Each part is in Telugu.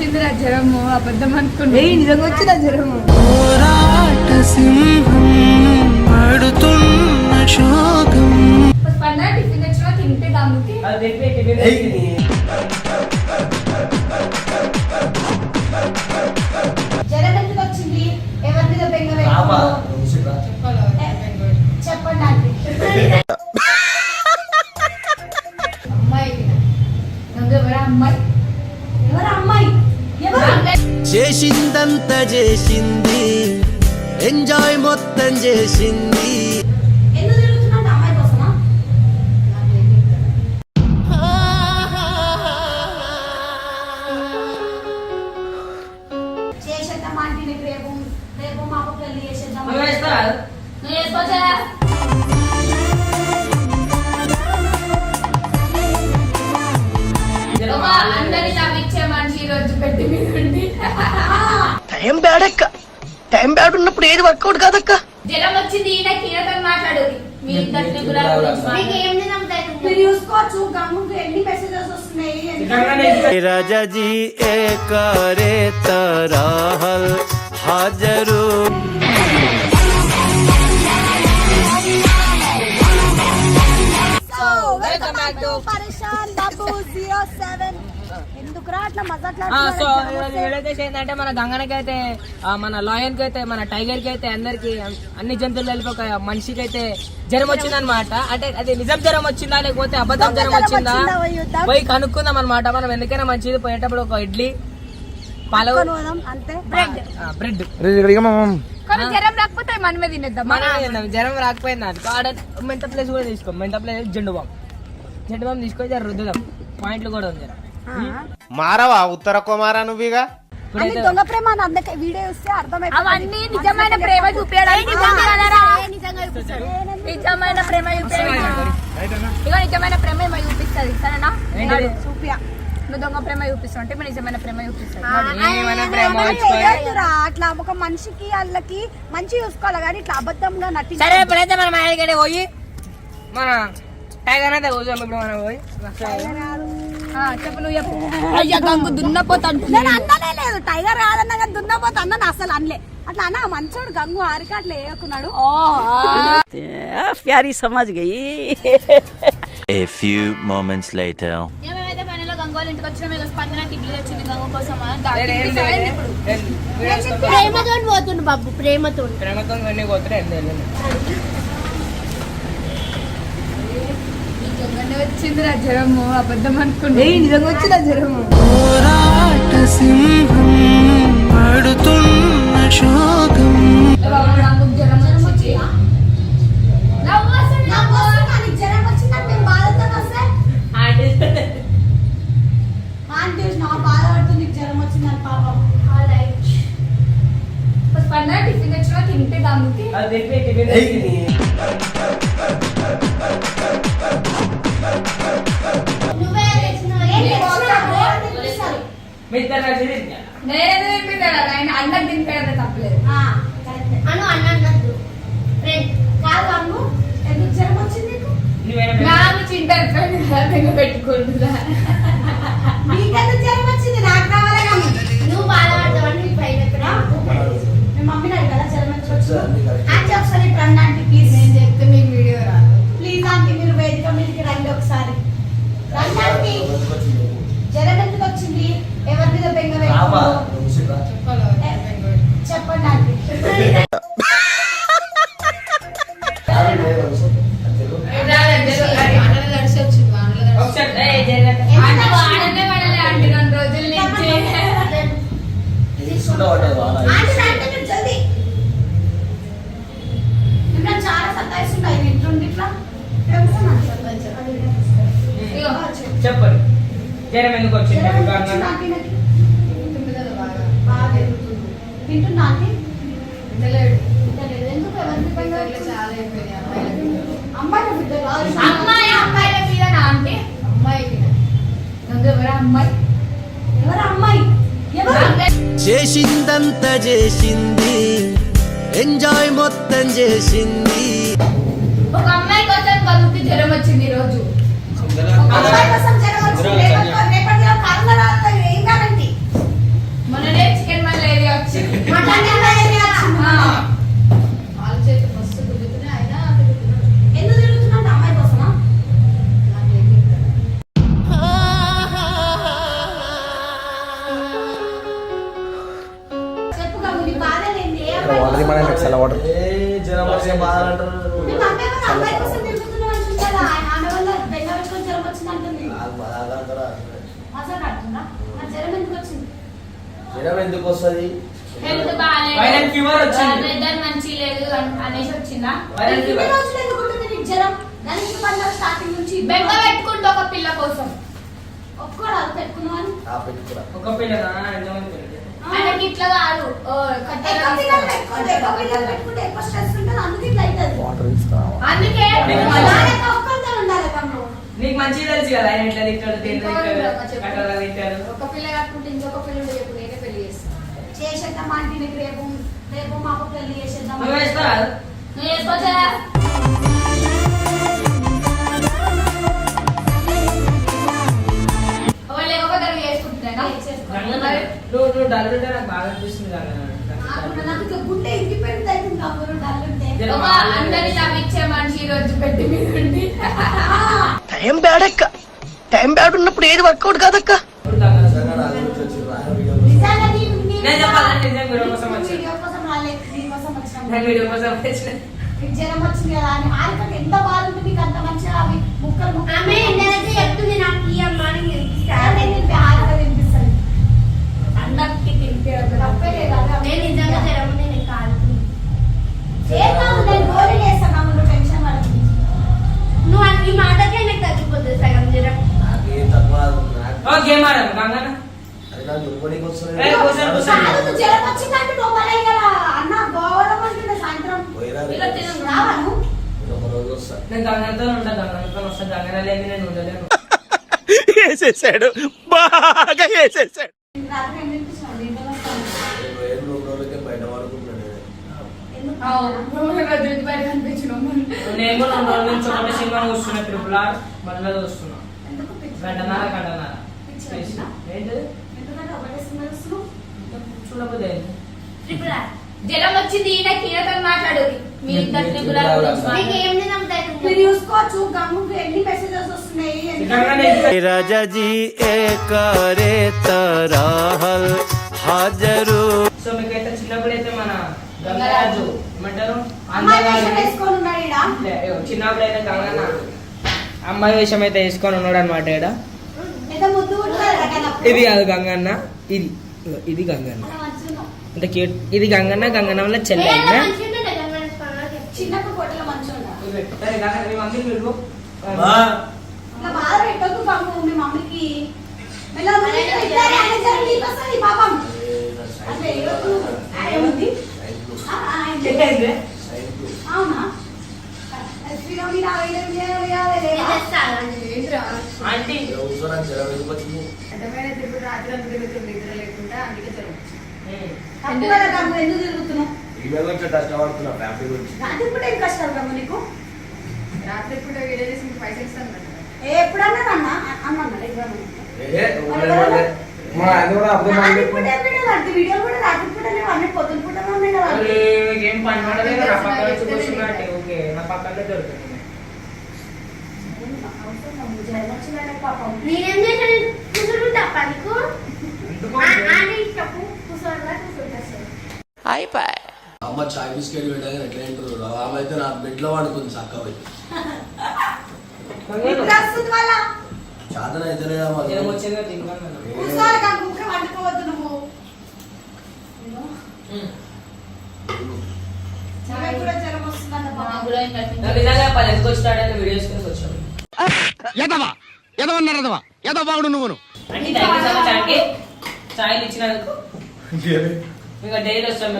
వచ్చిందిరా జ్వరము అబద్ధం అనుకున్నా నిజంగా వచ్చిన జ్వరము? పోరాట సింహం ఆడుతున్న శోకం. పండుగ టిఫిన్ తెచ్చినా తింటే గమ్ముకి జ్వరం ఎందుకు వచ్చింది? ఎవరి మీద బెంగ పెట్టుకున్నావు? ఏ, చెప్పండి ఆంటీ. అమ్మాయి ఎవరా అమ్మాయి? చేసిందంత చేసింది. ఎంజాయ్ మొత్తం చేసింది. టైం బ్యాడ్ అక్క టైం బ్యాడ్ ఉన్నప్పుడు ఏది వర్కౌట్ కాదక్క జ్వరం వచ్చింది ఈయన కీరతో మాట్లాడు మీ ఇద్దరు ట్రిపుల్ ఆర్ గురించి మీకు మాట్లాడు. ఏం తినవుతాయి మీరు చూసుకోవచ్చు గమ్ముకు ఎన్ని మెసేజెస్ వస్తున్నాయి నిజంగానే ఇది- राजा जी ए करे तराहल हाजरू సో ఏంటంటే మన గంగనకి అయితే ఆ, మన లాయన్కి అయితే మన టైగర్కి అయితే అందరికి అన్ని జంతువులు కలిపి ఒక మనిషికి అయితే జ్వరం వచ్చిందనమాట అంటే అది నిజం జ్వరం వచ్చిందా లేకపోతే అబద్ధం జ్వరం వచ్చిందా? పోయి కనుక్కుందాం అనమాట మనం ఎందుకైనా మంచిది పోయేటప్పుడు ఒక ఇడ్లీ పాల. బ్రెడ్. జ్వరం రాకపోతే మనమే తినేద్దాం. మనం జ్వరం రాకపోయింది అనుకో ఆడ మెంత ప్లేస్ కూడా తీసుకో. మెంత place Zandu balm Zandu balm తీసుకొని జర రుద్దుదాం. పాయింట్లు కూడా ఉంది. జర మారవా? ఉత్తర కుమారా నువ్వుగా? దొంగ ప్రేమ అని అందుకే వీడియో చూస్తే అర్థమైపోతుంది. నిజమైన ప్రేమ చూపించడానికి కదరా? నిజమైన ప్రేమ చూపించడానికి ఇక నిజమైన ప్రేమ ఏమో చూపిస్తుంది సరేనా? చూపియా. నువ్వు దొంగ ప్రేమ ఇప్పుడు నిజమైన ప్రేమ చూపిస్తావు. ఏమైనా ప్రేమ వచ్చుకోవాలి. అట్లా ఒక మనిషికి వాళ్ళకి మంచి చూసుకోవాలి కానీ ఇట్లా అబద్ధంగా నటించాలి సరే మనం పోయి మన టైగర్ అయితే కూర్చోం ఇప్పుడు మనం పోయి చెప్పు నువ్వు అయ్యా గంగు దున్నపోతా నేను అన్నలే లేదు. టైగర్ కాదన్నా దున్నపోతా అన్నది అసలు అనలే. అట్లా అన్న మంచోడు Gangu ఆరిక వేయకున్నాడు. ప్యారీ Samaj గయి A few moments later. Gangolu ఇంటికి వచ్చిన స్పందన టిఫిన్ వచ్చింది గంగు కోసం ప్రేమతో పోతుండు బాబు ప్రేమతో ప్రేమతో పోతుండే వచ్చిందిరా జ్వరము అబద్ధం ఏయ్ నిజంగా వచ్చిన జ్వరము? పోరాట సింహం ఆడుతున్న శోకం. గంగు జ్వరం మీ ఇద్దరు కలిసి? నేను తినిపించాడు ఆయన అందరు తినిపించడం తప్పలేదు. అను ఫ్రెండ్ కాదు అమ్ము ఎందుకు జ్వరం వచ్చింది నీకు? నువ్వేనా చింటర్ పెట్టుకుంటుందా అమ్మాయి చేసిందంత చేసింది. ఎంజాయ్ మొత్తం చేసింది. ఒక అమ్మాయి కోసం బతుకు జ్వరం వచ్చింది ఈ రోజు చికెన్ మళ్ళీ వచ్చింది? మటన్ వచ్చింది? హెల్త్ బాగాలేదు. Viral fever వచ్చింది. వెదర్ మంచి లేదు అన్- అనేసి వచ్చిందా? వైరల్ ఇన్ని ఫీవర్ రోజులు ఎందుకు ఉంటుంది నీకు జ్వరం? గణేష్ పండుగ స్టార్టింగ్ నుంచి బెంగ పెట్టుకుంటూ ఒక పిల్ల కోసం. ఒక్కడు పెట్టుకున్నావని పెట్టుకురా ఒక పిల్లనా? ఎంతమంది పిల్లలు? ఆయనకి ఇట్లా కాదు. పిల్లలు పిల్లలు అందుకే నీకు మంచిగా తెలుసు కదా ఆయన ఎట్లా తింటాడు ఒక పిల్ల కట్టుకుంటే ఇంకొక పిల్ల ఉంటే చెప్పు నేనే పెళ్ళి చేస్తాను చేసేద్దాం ఆంటీని రేపు రేపు మాకు పెళ్ళి చేసేద్దాం నువ్వు వేస్తావా నువ్వు చేసుకోవచ్చా ఎవరు లేకపోతే నువ్వు చేసుకుంటున్నానా? మరి నువ్వు నువ్వు డల్ ఉంటే నాకు బాగా అనిపిస్తుంది కదా నాకు నాకు ఇట్లా గుండె ఇండిపెండెంట్ అవుతుంది తమ్ముడు డల్లుంటే ఒక అందరి లభించే మనిషి ఈ రోజు పెట్టి మీద ఉండి టైం బ్యాడ్ అక్క టైం బ్యాడ్ ఉన్నప్పుడు ఏది వర్కౌట్ కాదక్క నిజంగా నీ- నీ- నేను చెప్పాలా? నిజంగా వీడియో కోసం వచ్చాను. వీడియో కోసం రాలేదు, నీ నాకు వీడియో కోసం వచ్చిన జ్వరం వచ్చింది కదా అని ఆరికకి ఎంత బాగుంటుంది అంత మంచిగా అవి ముక్కలు ఆమె చెప్తుంది నాకు ఈ ఆరిక వినిపిస్తాను అందరికి తింటే తప్పే లేదు అదే నేను నిజంగా జ్వరం నేను కాలుతుంది. ఏం కాదు నేను నువ్వు టెన్షన్ పడకు. నువ్వు ఈ మాటకే నాకు తగ్గిపోతుంది సగం జ్వరం. నాకేం తక్కువ నాకు వస్తుంది. వచ్చిందంటే అన్న గోవడం అంటుంది సాయంత్రం పోయిరా ఇలా తిను. రావాను నేను ఒక రోజు వస్తా నేను గంగనతో ఉంటా గంగనతో వస్తా గంగన లేని నేను ఉండలేను వేసేసాడు బాగా వేసేసాడు నేను కూడా సినిమా చూస్తున్నా ట్రిపుల్ ఆర్ మళ్ళీ చూస్తున్నా? గంటన్నర గంటన్నర? ఏంటి ఎందుకంటే ఒకటే సినిమా జనం వచ్చింది ఈయన కీరతను మాట్లాడేది. ఏ తరాహల్ హాజరు. సో మీకైతే చిన్నప్పుడు అయితే మన గంగరాజు. ఏమంటారు? చిన్నప్పుడు అయితే గంగన్న అమ్మాయి వేషం అయితే వేసుకొని ఉన్నాడు అనమాట ఇక్కడ ఇది కాదు గంగన్న ఇది. ఇది గంగన్న. అంటే క్యూట్ ఇది గంగన్న గంగన్న వల్ల చెల్లె పాపం. అంటే ఈరోజు ఏముంది ఆ, ఆ, ఏంటి? ఏంటి? ఎందుకు తిరుగుతున్నావు? కష్టపడుతున్నా ఫ్యామిలీ గురించి. రాత్రి పూట ఏం కష్టాలు గమ్ము నీకు? రాత్రి పూట మీకు పైసలు ఇస్తాను ఎప్పుడన్నా అన్నా? అన్నా వీడియోలు కూడా రాత్రి పూట అన్ని పొద్దున పూట ఉన్నాయి కదా అరే, ఏం పని పడలేదు నా పక్కన వచ్చి కూర్చున్నట్టే ఓకే నా పక్కనే దొరుకుతుంది. జ్వరం వచ్చిందంటే పాపం. నేనేం చేశాను కూర్చుంటా పనికు ఎందుకో అని చెప్పు కూర్చోరా కూర్చుంటా సరే అమ్మ చాయ్ బిస్కెట్ పెట్టగానే ఎట్లా తింటారు ఆమె అయితే నా బెడ్లో పడుకుంది చక్క పోయి. చాతన అయితే నువ్వు. ఎదవా? ఎదవన్నారు ఎదవా ఎదవ బాగుడు చాయ్ ఇచ్చినందుకు? ఇంకా డైలీ వస్తాం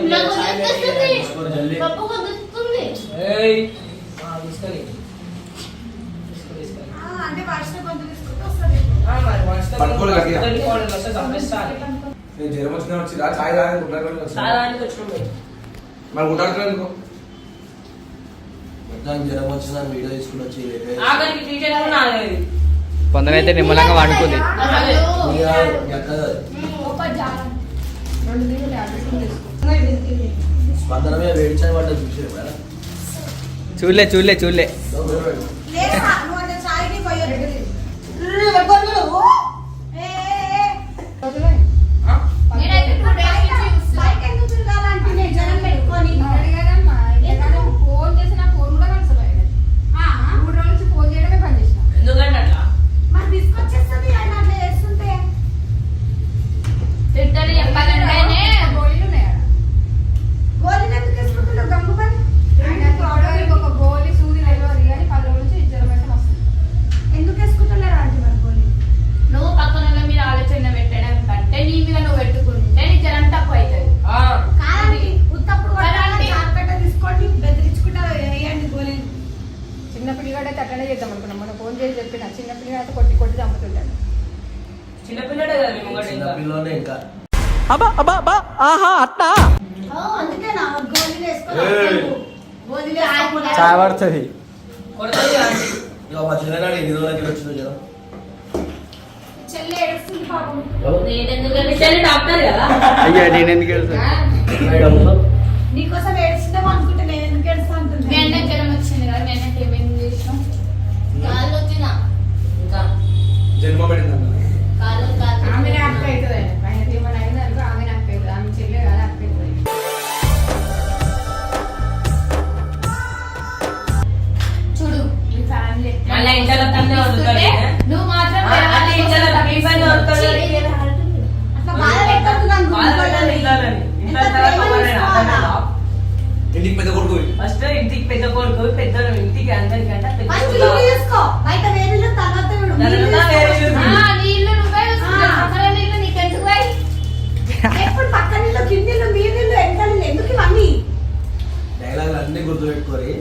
జ్వరం వచ్చిన వచ్చిందా చాయ్ తాగి ఉంటాను సారానికి వచ్చినాం. మేము. మరి ఉంటాడుతున్నందుకు మొత్తం జ్వరం వచ్చిన వీడియో తీసుకుని వచ్చి కొందరైతే నిమ్మలంగా వండుకుంది. అదే. వేడి చూడలే చూడలే చూడలే లేదా నువ్వు అంటే చాయ్కి పోయొద్దు ఏ, ఏ, ఏ. ఆ? నేనైతే టూ డేస్ నుంచి చూస్తున్నా. బయట ఎందుకు తిరగాలంటే నేను జ్వరం పెట్టుకొని ఇంకా ఓ, అందుకే నా గోళీలు వేసుకోవాలి గోళీలు వేసుకోకుండా చాయ్ పడుతుంది కొడుతుంది ఆంటీ. ఇక మా చిన్నగాడు ఎన్ని రోజులకి వచ్చిందో జర చెల్లి ఏడుస్తుంది పాపం మీ చెల్లి డాక్టర్ కదా. అయ్యా నేను ఎందుకు వెళ్తాను నీకోసం ఏడుస్తుందేమో అనుకుంటే నేను ఎందుకు ఏడుస్తా మీ అంటుంది అన్నకి జ్వరం వచ్చింది కదా మీ అన్నకి ఏమేమి చేసినాం కాళ్ళు వచ్చినా ఇంకా. జన్మ డైలాగులు అన్ని గుర్తు పెట్టుకోరి.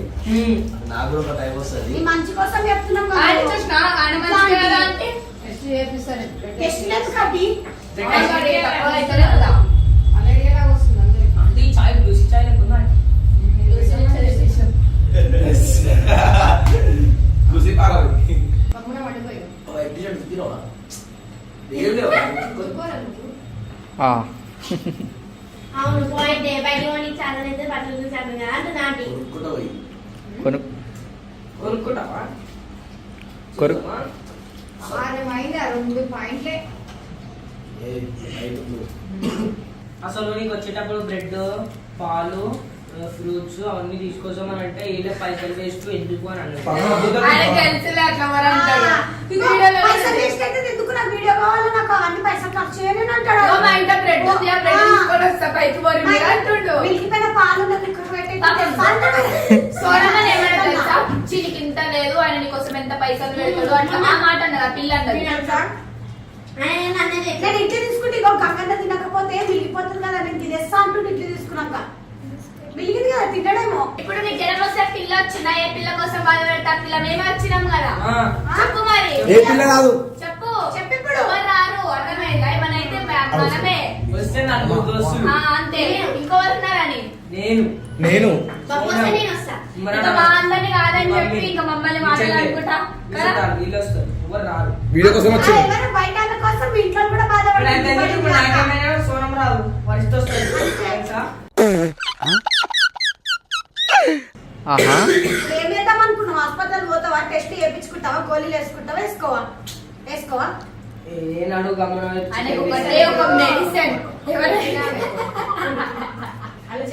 నాకు కూడా ఒక టైం వస్తుంది. మంచి కోసం చెప్తున్నాం కదా. ఆయన చూసినా? ఆయన మంచిగా కదా అంటే? టెస్ట్ చేపిస్తారు టెస్ట్ లేదు వాడి తక్కువ అవుతలే కదా. అలాగే వస్తుంది అందరికి. ఆంటీ చాయ్ రుచి చాయ్ లేకుండా చూసి పారాలి. పక్కన ఒక ఇంటి చెట్టు తినవా ఏం లేవు. అవును పాయింట్ బయట బట్టలు చూసాను అంటే నాటి. కొను. కొనుక్కుంటావా? కొరు. రెండు పాయింట్లే. అసలు నీకు వచ్చేటప్పుడు బ్రెడ్ పాలు ఫ్రూట్స్ అవన్నీ తీసుకొచ్చామని అంటే వీళ్ళే పైసలు వేస్ట్ ఎందుకు అని అన్నాడు ఆయన తెలుసులే అట్లా మరి అంటాడు ఇది వీడియోలో పైసలు తీసుకెళ్తే ఎందుకు నాకు వీడియో కావాలి నాకు అవన్నీ పైసలు ఖర్చు చేయలేని అంటాడు ఓ, మా ఇంట్లో బ్రెడ్ ఉంది ఆ బ్రెడ్ పోరి మీరు అంటుండు. ఏమైనా తెలుసా? చినికి ఇంత లేదు ఆయన నీకోసం ఎంత పైసలు పెడతాడు అట్లా ఆ మాట అన్నది ఆ పిల్ల అన్నది. నేను ఇంట్లో తీసుకుంటే ఇంకో గంగన్న తినకపోతే మిగిలిపోతుంది కదా నేను తినేస్తా అంటుండే ఇంట్లో తీసుకున్నాక. మిగిలింది కదా తినడేమో. ఇప్పుడు నీకు జ్వరం వస్తే పిల్ల వచ్చినా ఏ పిల్ల కోసం బాధ పెడతా? పిల్ల మేమే వచ్చినాం కదా. చెప్పు మరి. ఏ పిల్ల కాదు. చెప్పు. చెప్పు ఇప్పుడు. రారు? అర్థమైందా? ఏమైనా అయితే మనమే ఎవరు రారు. వీడియో కోసం నాకేమైనా సోనం రాదు. వరిష్ట వస్తుంది తెలుసా? ఆహా. ఏం చేద్దాం అనుకున్నావు హాస్పిటల్ పోతావా? టెస్ట్ చేయించుకుంటావా? గోళీలు వేసుకుంటావా? వేసుకోవా? వేసుకోవా? గమనం ఒకటే ఒక మెడిసిన్ ఎవరైనా అలా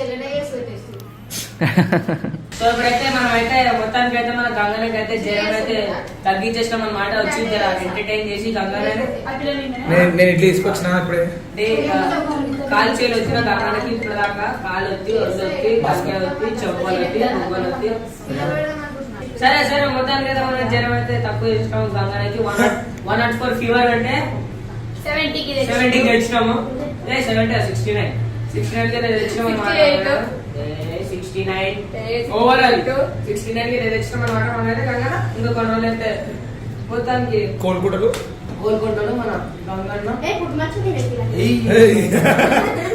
సో ఇప్పుడైతే మనం అయితే మొత్తానికి అయితే మన గంగనకి అయితే జ్వరం అయితే తగ్గించేసినాం అన్నమాట వచ్చి జర ఎంటర్టైన్ చేసి గంగనని నేను ఇట్లా తీసుకొచ్చిన ఇప్పుడే? కాలు చేలు వచ్చిన గంగనకి ఇప్పుడు దాకా కాలు వచ్చి ఒళ్ళు వచ్చి తలకాయ వచ్చి చెంపలు వచ్చి ముగ్గలు వచ్చి సరే సరే మొత్తానికి అయితే మనం జ్వరం అయితే తక్కువ చేసినాము గంగనకి one one nought four fever అంటే సెవెంటీకి సెవెంటీకి తెచ్చినాము. ఏ సెవెంటీ సిక్స్టీ నైన్ సిక్స్టీ నైన్కి తెచ్చినాం సిక్స్టీ నైన్ ఓవరాల్ సిక్స్టీ నైన్కి తెచ్చినాం అనమాట మనం అయితే గంగన ఇంకా కొన్ని రోజులు అయితే మొత్తానికి కోలుకుంటారు కోలుకుంటాడు మన గంగన్న.